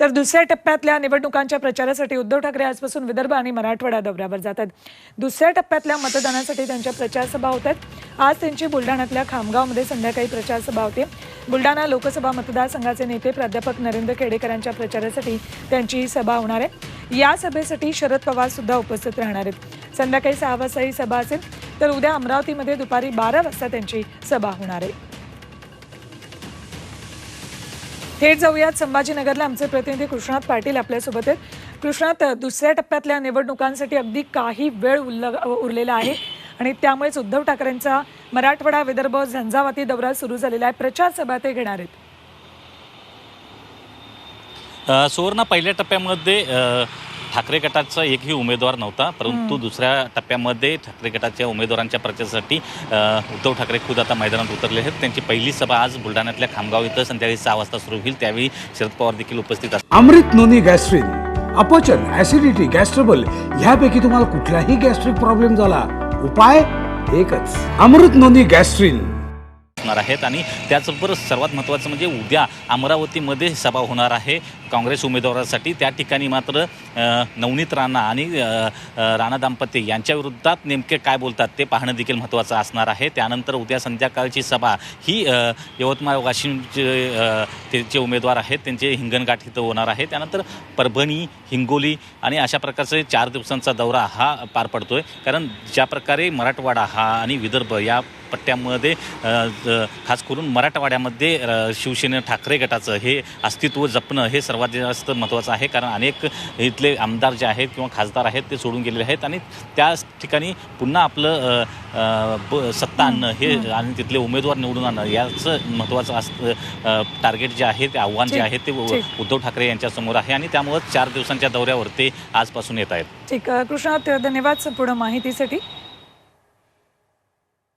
तर दुसऱ्या टप्प्यातल्या निवडणुकांच्या प्रचारासाठी उद्धव ठाकरे आजपासून विदर्भ आणि मराठवाडा दौऱ्यावर जातात. दुसऱ्या टप्प्यातल्या मतदानासाठी त्यांच्या प्रचारसभा होत आहेत. आज त्यांची बुलढाण्यातल्या खामगावमध्ये संध्याकाळी प्रचारसभा होते. बुलढाणा लोकसभा मतदारसंघाचे नेते प्राध्यापक नरेंद्र खेडेकरांच्या प्रचारासाठी त्यांची सभा होणार आहे. या सभेसाठी शरद पवार सुद्धा उपस्थित राहणार आहेत. संध्याकाळी सहा वाजता ही सभा असेल तर उद्या अमरावतीमध्ये दुपारी बारा वाजता त्यांची सभा होणार आहे. थेट जाऊयात. संभाजीनगरला आमचे प्रतिनिधी कृष्णात पाटील आपल्यासोबत आहेत. कृष्णात दुसऱ्या टप्प्यातल्या निवडणुकांसाठी अगदी काही वेळ उल्ल उरलेला आहे. आणि त्यामुळेच उद्धव ठाकरेंचा मराठवाडा विदर्भ झंझावाती दौरा सुरू झालेला आहे. प्रचार सभा ते घेणार आहेत. सुवर्ण पहिल्या टप्प्यामध्ये ठाकरे गटाचा एकही उमेदवार नव्हता परंतु दुसऱ्या टप्प्यामध्ये ठाकरे गटाच्या उमेदवारांच्या प्रचारासाठी उद्धव ठाकरे खुद आता मैदानात उतरले आहेत. त्यांची पहिली सभा आज बुलढाण्यातल्या खामगाव इथं संध्याकाळी सहा वाजता सुरू होईल. त्यावेळी शरद पवार देखील उपस्थित असतील. अमृत नोनी गॅस्ट्रिन अपचन ऍसिडिटी गॅस्ट्रबल ह्यापैकी तुम्हाला कुठलाही गॅस्ट्रिक प्रॉब्लेम झाला उपाय एकच. Amrit noni gastrin. असणार आहेत आणि त्याचबरोबर सर्वात महत्त्वाचं म्हणजे उद्या अमरावतीमध्ये सभा होणार आहे. काँग्रेस उमेदवारासाठी त्या ठिकाणी मात्र नवनीत राणा आणि राणा दाम्पत्य यांच्या विरोधात नेमके काय बोलतात ते पाहणं देखील महत्त्वाचं असणार आहे. त्यानंतर उद्या संध्याकाळची सभा ही यवतमाळ वाशिमचे त्यांचे उमेदवार आहेत. त्यांचे हिंगणघाट इथं होणार आहे. त्यानंतर परभणी हिंगोली आणि अशा प्रकारचे चार दिवसांचा दौरा हा पार पडतो आहे कारण ज्या प्रकारे मराठवाडा हा आणि विदर्भ या पट्ट्यामध्ये खास करून मराठवाड्यामध्ये शिवसेना ठाकरे गटाचं हे अस्तित्व जपणं हे सर्वात जास्त महत्त्वाचं आहे. कारण अनेक इथले आमदार जे आहेत किंवा खासदार आहेत ते सोडून गेलेले आहेत आणि त्याच ठिकाणी पुन्हा आपलं सत्ता आणणं हे आणि तिथले उमेदवार निवडून आणणं याचं महत्त्वाचं असतं टार्गेट जे आहे ते आव्हान जे आहे ते. उद्धव ठाकरे यांच्यासमोर आहे आणि त्यामुळं चार दिवसांच्या दौऱ्यावर ते आजपासून येत आहेत. ठीक अ, कृष्णात धन्यवाद संपूर्ण माहितीसाठी.